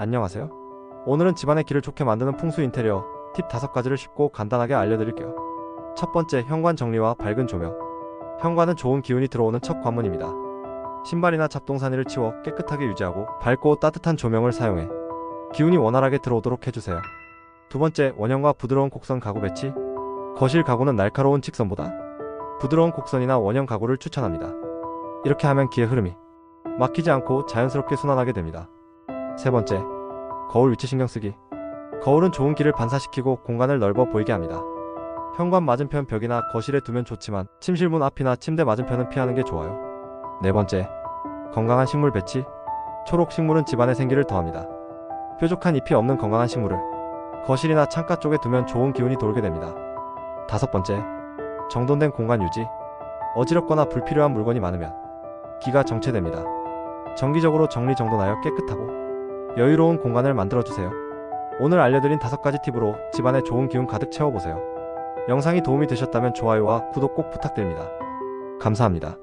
안녕하세요. 오늘은 집안의 길을 좋게 만드는 풍수 인테리어 팁 5가지를 쉽고 간단하게 알려드릴게요. 첫 번째, 현관 정리와 밝은 조명. 현관은 좋은 기운이 들어오는 첫 관문입니다. 신발이나 잡동사니를 치워 깨끗하게 유지하고 밝고 따뜻한 조명을 사용해 기운이 원활하게 들어오도록 해주세요. 두 번째, 원형과 부드러운 곡선 가구 배치. 거실 가구는 날카로운 직선보다 부드러운 곡선이나 원형 가구를 추천합니다. 이렇게 하면 기의 흐름이 막히지 않고 자연스럽게 순환하게 됩니다. 세 번째, 거울 위치 신경 쓰기. 거울은 좋은 길을 반사시키고 공간을 넓어 보이게 합니다. 현관 맞은편 벽이나 거실에 두면 좋지만 침실 문 앞이나 침대 맞은편은 피하는 게 좋아요. 네 번째, 건강한 식물 배치. 초록 식물은 집안의 생기를 더합니다. 뾰족한 잎이 없는 건강한 식물을 거실이나 창가 쪽에 두면 좋은 기운이 돌게 됩니다. 다섯 번째, 정돈된 공간 유지. 어지럽거나 불필요한 물건이 많으면 기가 정체됩니다. 정기적으로 정리정돈하여 깨끗하고 여유로운 공간을 만들어주세요. 오늘 알려드린 다섯 가지 팁으로 집안에 좋은 기운 가득 채워보세요. 영상이 도움이 되셨다면 좋아요와 구독 꼭 부탁드립니다. 감사합니다.